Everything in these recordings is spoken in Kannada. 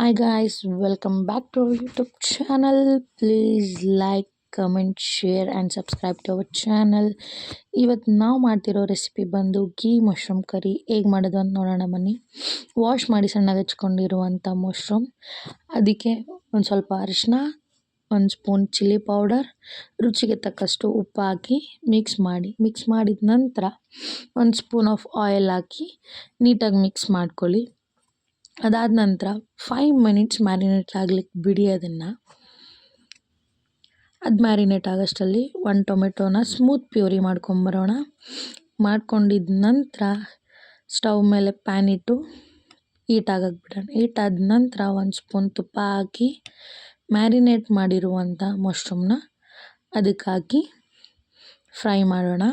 Hi guys, welcome back to our YouTube channel. Please like, comment share and subscribe to our channel ಇವತ್ತು ನಾವು ಮಾಡ್ತಿರೋ ರೆಸಿಪಿ ಬಂದು ಗೀ ಮಶ್ರೂಮ್ ಕರಿ ಹೇಗೆ ಮಾಡೋದು ಅಂತ ನೋಡೋಣ ಬನ್ನಿ. ವಾಶ್ ಮಾಡಿ ಸಣ್ಣಗೆ ಹಚ್ಕೊಂಡಿರುವಂಥ ಮಶ್ರೂಮ್ ಅದಕ್ಕೆ ಒಂದು ಸ್ವಲ್ಪ ಅರಿಶಿನ ಒಂದು ಸ್ಪೂನ್ ಚಿಲ್ಲಿ ಪೌಡರ್ ರುಚಿಗೆ ತಕ್ಕಷ್ಟು ಉಪ್ಪು ಹಾಕಿ ಮಿಕ್ಸ್ ಮಾಡಿ. ಮಿಕ್ಸ್ ಮಾಡಿದ ನಂತರ ಒಂದು ಸ್ಪೂನ್ ಆಫ್ ಆಯಿಲ್ ಹಾಕಿ ನೀಟಾಗಿ ಮಿಕ್ಸ್ ಮಾಡ್ಕೊಳ್ಳಿ. ಅದಾದ ನಂತರ ಫೈವ್ ಮಿನಿಟ್ಸ್ ಮ್ಯಾರಿನೇಟ್ ಆಗ್ಲಿಕ್ಕೆ ಬಿಡಿ ಅದನ್ನು. ಅದು ಮ್ಯಾರಿನೇಟ್ ಆಗೋಷ್ಟರಲ್ಲಿ ಒಂದು ಟೊಮೆಟೊನ ಸ್ಮೂತ್ ಪ್ಯೂರಿ ಮಾಡ್ಕೊಂಬರೋಣ ಮಾಡ್ಕೊಂಡಿದ್ದ ನಂತರ ಸ್ಟವ್ ಮೇಲೆ ಪ್ಯಾನ್ ಇಟ್ಟು ಹೀಟ್ ಆಗಕ್ಕೆ ಬಿಡೋಣ. ಹೀಟ್ ಆದ ನಂತರ ಒಂದು ಸ್ಪೂನ್ ತುಪ್ಪ ಹಾಕಿ ಮ್ಯಾರಿನೇಟ್ ಮಾಡಿರುವಂಥ ಮಶ್ರೂಮ್ನ ಅದಕ್ಕೆ ಹಾಕಿ ಫ್ರೈ ಮಾಡೋಣ.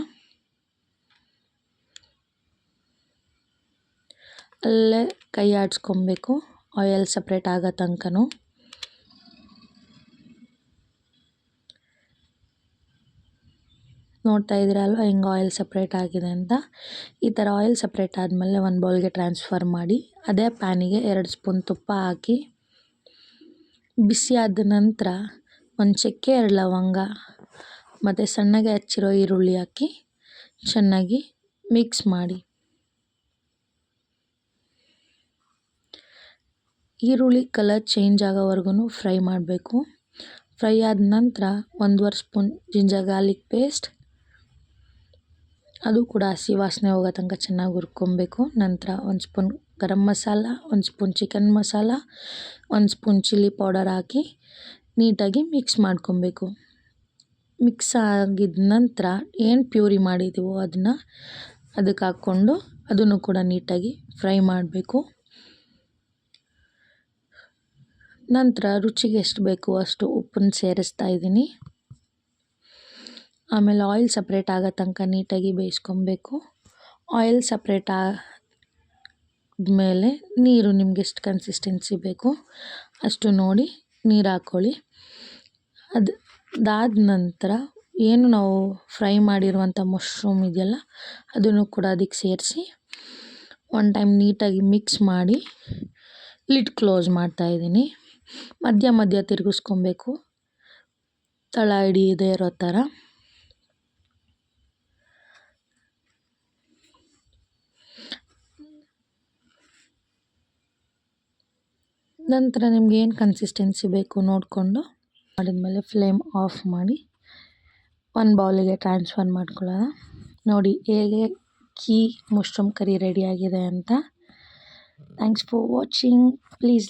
ಅಲ್ಲೇ ಕೈ ಆಡಿಸ್ಕೊಬೇಕು. ಆಯಿಲ್ ಸಪ್ರೇಟ್ ಆಗೋ ತನಕನೂ. ನೋಡ್ತಾ ಇದ್ದೀರಲ್ವ ಹೆಂಗೆ ಆಯಿಲ್ ಸಪ್ರೇಟ್ ಆಗಿದೆ ಅಂತ. ಈ ಥರ ಆಯಿಲ್ ಸಪ್ರೇಟ್ ಆದಮೇಲೆ ಒಂದು ಬೌಲ್ಗೆ ಟ್ರಾನ್ಸ್ಫರ್ ಮಾಡಿ, ಅದೇ ಪ್ಯಾನಿಗೆ ಎರಡು ಸ್ಪೂನ್ ತುಪ್ಪ ಹಾಕಿ ಬಿಸಿ ಆದ ನಂತರ ಒಂದು ಚಕ್ಕೆ, ಎರಡು ಲವಂಗ, ಮತ್ತು ಸಣ್ಣಗೆ ಹಚ್ಚಿರೋ ಈರುಳ್ಳಿ ಹಾಕಿ ಚೆನ್ನಾಗಿ ಮಿಕ್ಸ್ ಮಾಡಿ. ಈರುಳ್ಳಿ ಕಲರ್ ಚೇಂಜ್ ಆಗೋವರೆಗೂ ಫ್ರೈ ಮಾಡಬೇಕು. ಫ್ರೈ ಆದ ನಂತರ ಒಂದೂವರೆ ಸ್ಪೂನ್ ಜಿಂಜರ್ ಗಾರ್ಲಿಕ್ ಪೇಸ್ಟ್ ಅದು ಕೂಡ ಹಸಿ ವಾಸನೆ ಹೋಗೋ ತನಕ ಚೆನ್ನಾಗಿ ಹುರ್ಕೊಬೇಕು. ನಂತರ ಒಂದು ಸ್ಪೂನ್ ಗರಂ ಮಸಾಲ, ಒಂದು ಸ್ಪೂನ್ ಚಿಕನ್ ಮಸಾಲ, ಒಂದು ಸ್ಪೂನ್ ಚಿಲ್ಲಿ ಪೌಡರ್ ಹಾಕಿ ನೀಟಾಗಿ ಮಿಕ್ಸ್ ಮಾಡ್ಕೊಬೇಕು. ಮಿಕ್ಸ್ ಆಗಿದ ನಂತರ ಏನು ಪ್ಯೂರಿ ಮಾಡಿದ್ದೀವೋ ಅದನ್ನು ಅದಕ್ಕೆ ಹಾಕ್ಕೊಂಡು ಅದನ್ನು ಕೂಡ ನೀಟಾಗಿ ಫ್ರೈ ಮಾಡಬೇಕು. ನಂತರ ರುಚಿಗೆ ಎಷ್ಟು ಬೇಕು ಅಷ್ಟು ಉಪ್ಪನ್ನು ಸೇರಿಸ್ತಾ ಇದ್ದೀನಿ. ಆಮೇಲೆ ಆಯಿಲ್ ಸಪ್ರೇಟ್ ಆಗೋ ತನಕ ನೀಟಾಗಿ ಬೇಯಿಸ್ಕೊಬೇಕು. ಆಯಿಲ್ ಸಪ್ರೇಟ್ ಆದಮೇಲೆ ನೀರು ನಿಮ್ಗೆ ಎಷ್ಟು ಕನ್ಸಿಸ್ಟೆನ್ಸಿ ಬೇಕು ಅಷ್ಟು ನೋಡಿ ನೀರು ಹಾಕ್ಕೊಳ್ಳಿ ಅದು ಅದಾದ ನಂತರ ಏನು ನಾವು ಫ್ರೈ ಮಾಡಿರುವಂಥ ಮಶ್ರೂಮ್ ಇದೆಯಲ್ಲ ಅದನ್ನು ಕೂಡ ಅದಕ್ಕೆ ಸೇರಿಸಿ ಒನ್ ಟೈಮ್ ನೀಟಾಗಿ ಮಿಕ್ಸ್ ಮಾಡಿ ಲಿಡ್ ಕ್ಲೋಸ್ ಮಾಡ್ತಾಯಿದ್ದೀನಿ ಮಧ್ಯ ಮಧ್ಯ ತಿರುಗಿಸ್ಕೊಬೇಕು. ತಳ ಹಿಡಿಯದೇ ಇರೋ ಥರ. ನಂತರ ನಿಮ್ಗೆ ಏನು ಕನ್ಸಿಸ್ಟೆನ್ಸಿ ಬೇಕು ನೋಡಿಕೊಂಡು ಮಾಡಿದ್ಮೇಲೆ ಫ್ಲೇಮ್ ಆಫ್ ಮಾಡಿ ಒಂದು ಬೌಲಿಗೆ ಟ್ರಾನ್ಸ್ಫರ್ ಮಾಡ್ಕೊಳ್ಳೋಣ. ನೋಡಿ ಹೇಗೆ ಕೀ ಮಶ್ರೂಮ್ ಕರಿ ರೆಡಿಯಾಗಿದೆ ಅಂತ. Thanks for watching please